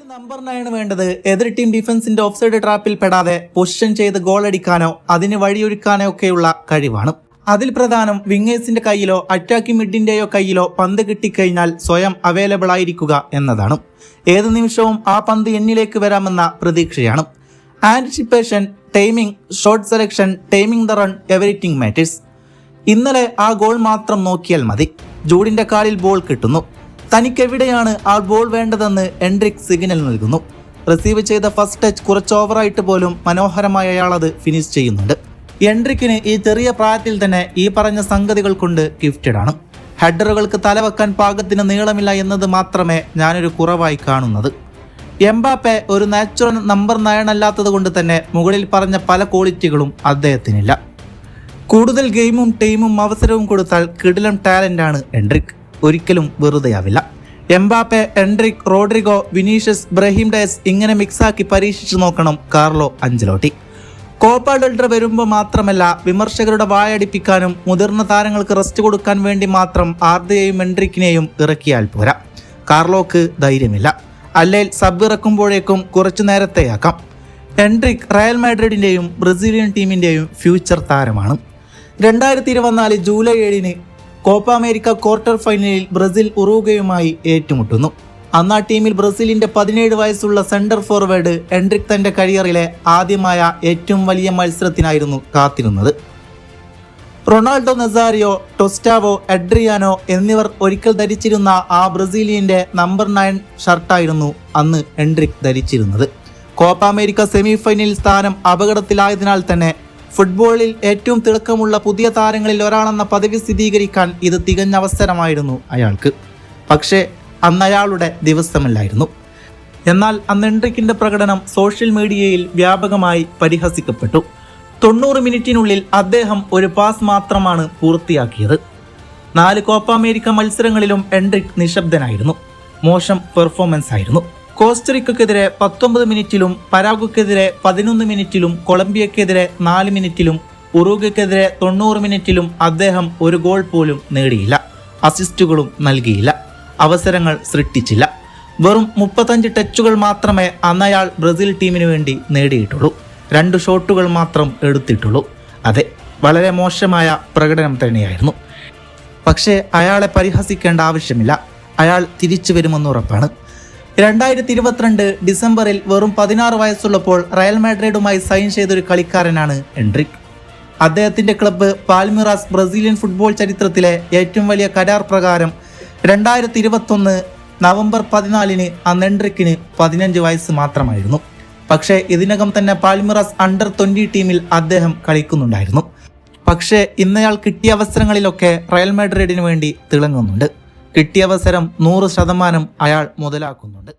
ഒരു നമ്പറിനാണ് വേണ്ടത്? എതിർ ടീം ഡിഫൻസിന്റെ ഓഫ് സൈഡ് ട്രാപ്പിൽ പെടാതെ പൊസിഷൻ ചെയ്ത് ഗോൾ അടിക്കാനോ അതിന് വഴിയൊരുക്കാനോ ഒക്കെയുള്ള കഴിവാണ്. അതിൽ പ്രധാനം വിങ്ങേഴ്സിന്റെ കയ്യിലോ അറ്റാക്കി മിഡിന്റെയോ കയ്യിലോ പന്ത് കിട്ടിക്കഴിഞ്ഞാൽ സ്വയം അവൈലബിൾ ആയിരിക്കുക എന്നതാണ്. ഏത് നിമിഷവും ആ പന്ത് എന്നിലേക്ക് വരാമെന്ന പ്രതീക്ഷയാണ്. Anticipation timing shot selection timing the run everything matters ഇന്നലെ ആ ഗോൾ മാത്രം നോക്കിയാൽ മതി. ജൂഡിന്റെ കാലിൽ ബോൾ കിട്ടുന്നു. തനിക്കെവിടെയാണ് ആ ബോൾ വേണ്ടതെന്ന് എൻഡ്രിക് സിഗ്നൽ നൽകുന്നു. റിസീവ് ചെയ്ത ഫസ്റ്റ് ടച്ച് കുറച്ച് ഓവറായിട്ട് പോലും മനോഹരമായ അയാൾ അത് ഫിനിഷ് ചെയ്യുന്നുണ്ട്. എൻഡ്രിക്കിന് ഈ ചെറിയ പ്രായത്തിൽ തന്നെ ഈ പറഞ്ഞ സംഗതികൾ കൊണ്ട് ഗിഫ്റ്റഡ് ആണ്. ഹെഡറുകൾക്ക് തലവെക്കാൻ പാകത്തിന് നീളമില്ല എന്നത് മാത്രമേ ഞാനൊരു കുറവായി കാണുന്നത്. എംബാപ്പെ ഒരു നാച്ചുറൽ നമ്പർ നയണല്ലാത്തത് കൊണ്ട് തന്നെ മുകളിൽ പറഞ്ഞ പല ക്വാളിറ്റികളും അദ്ദേഹത്തിനില്ല. കൂടുതൽ ഗെയിമും ടീമും അവസരവും കൊടുത്താൽ കിടിലം ടാലന്റാണ് എൻഡ്രിക് ഒരിക്കലും വെറുതെയാവില്ല. Mbappe Endrick Rodrygo Vinicius Brahim Diaz ഇങ്ങനെ മിക്സാക്കി പരീക്ഷിച്ചു നോക്കണം കാർലോ അഞ്ചലോട്ടി. കോപ്പ ഡെൽട്ര വരുമ്പോൾ മാത്രമല്ല വിമർശകരുടെ വായടിപ്പിക്കാനും മുതിർന്ന താരങ്ങൾക്ക് റെസ്റ്റ് കൊടുക്കാൻ വേണ്ടി മാത്രം ആർദയെയും എൻഡ്രിക്കിനെയും ഇറക്കിയാൽ പോരാ. കാർലോക്ക് ധൈര്യമില്ല. അല്ലെങ്കിൽ സബ് ഇറക്കുമ്പോഴേക്കും കുറച്ചു നേരത്തെയാക്കാം എൻഡ്രിക് റയൽ മാഡ്രിഡിന്റെയും ബ്രസീലിയൻ ടീമിന്റെയും ഫ്യൂച്ചർ താരമാണ്. രണ്ടായിരത്തി ഇരുപത്തിനാല് ജൂലൈ ഏഴിന് കോപ്പ അമേരിക്ക ക്വാർട്ടർ ഫൈനലിൽ ബ്രസീൽ ഉറുഗയുമായി ഏറ്റുമുട്ടുന്നു. അന്നാ ടീമിൽ ബ്രസീലിന്റെ പതിനേഴ് വയസ്സുള്ള സെന്റർ ഫോർവേഡ് എൻഡ്രിക് തന്റെ കരിയറിലെ ആദ്യമായ ഏറ്റവും വലിയ മത്സരത്തിനായിരുന്നു കാത്തിരുന്നത്. റൊണാൾഡോ നസാരിയോ ടൊസ്റ്റാവോ എഡ്രിയാനോ എന്നിവർ ഒരിക്കൽ ധരിച്ചിരുന്ന ആ ബ്രസീലിയന്റെ നമ്പർ നയൻ ഷർട്ടായിരുന്നു അന്ന് എൻഡ്രിക് ധരിച്ചിരുന്നത്. കോപ്പ അമേരിക്ക സെമിഫൈനലിൽ സ്ഥാനം അപകടത്തിലായതിനാൽ തന്നെ ഫുട്ബോളിൽ ഏറ്റവും തിളക്കമുള്ള പുതിയ താരങ്ങളിൽ ഒരാളെന്ന പദവി സ്ഥിരീകരിക്കാൻ ഇത് തികഞ്ഞ അവസരമായിരുന്നു അയാൾക്ക്. പക്ഷേ അന്ന് അയാളുടെ ദിവസമല്ലായിരുന്നു. എന്നാൽ അന്ന് എൻട്രിക്കിന്റെ പ്രകടനം സോഷ്യൽ മീഡിയയിൽ വ്യാപകമായി പരിഹസിക്കപ്പെട്ടു. തൊണ്ണൂറ് മിനിറ്റിനുള്ളിൽ അദ്ദേഹം ഒരു പാസ് മാത്രമാണ് പൂർത്തിയാക്കിയത്. നാല് കോപ്പ അമേരിക്ക മത്സരങ്ങളിലും എൻട്രിക് നിശബ്ദനായിരുന്നു. മോശം പെർഫോമൻസ് ആയിരുന്നു കോസ്റ്ററിക്കെതിരെ പത്തൊമ്പത് മിനിറ്റിലും പരാഗുക്കെതിരെ പതിനൊന്ന് മിനിറ്റിലും കൊളംബിയക്കെതിരെ നാല് മിനിറ്റിലും ഉറുഗയ്ക്കെതിരെ തൊണ്ണൂറ് മിനിറ്റിലും അദ്ദേഹം ഒരു ഗോൾ പോലും നേടിയില്ല. അസിസ്റ്റുകളും നൽകിയില്ല. അവസരങ്ങൾ സൃഷ്ടിച്ചില്ല. വെറും മുപ്പത്തഞ്ച് ടച്ചുകൾ മാത്രമേ അന്നയാൾ ബ്രസീൽ ടീമിന് വേണ്ടി നേടിയിട്ടുള്ളൂ. രണ്ട് ഷോട്ടുകൾ മാത്രം എടുത്തിട്ടുള്ളൂ. അതെ വളരെ മോശമായ പ്രകടനം തന്നെയായിരുന്നു. പക്ഷേ അയാളെ പരിഹസിക്കേണ്ട ആവശ്യമില്ല. അയാൾ തിരിച്ചു വരുമെന്ന് ഉറപ്പാണ്. രണ്ടായിരത്തി ഇരുപത്തിരണ്ട് ഡിസംബറിൽ വെറും പതിനാറ് വയസ്സുള്ളപ്പോൾ റയൽ മാഡ്രിഡുമായി സൈൻ ചെയ്തൊരു കളിക്കാരനാണ് എൻട്രിക്. അദ്ദേഹത്തിന്റെ ക്ലബ്ബ് പാൽമിറാസ് ബ്രസീലിയൻ ഫുട്ബോൾ ചരിത്രത്തിലെ ഏറ്റവും വലിയ കരാർ പ്രകാരം രണ്ടായിരത്തി ഇരുപത്തൊന്ന് നവംബർ പതിനാലിന് അന്ന് എൻഡ്രിക്കിന് പതിനഞ്ച് വയസ്സ് മാത്രമായിരുന്നു. പക്ഷേ ഇതിനകം തന്നെ പാൽമിറാസ് അണ്ടർ ട്വന്റി ടീമിൽ അദ്ദേഹം കളിക്കുന്നുണ്ടായിരുന്നു. പക്ഷേ ഇന്നയാൾ കിട്ടിയ അവസരങ്ങളിലൊക്കെ റയൽ മാഡ്രിഡിന് വേണ്ടി തിളങ്ങുന്നുണ്ട്. കിട്ടിയ അവസരം നൂറ് ശതമാനം അയാൾ മുതലാക്കുന്നുണ്ട്.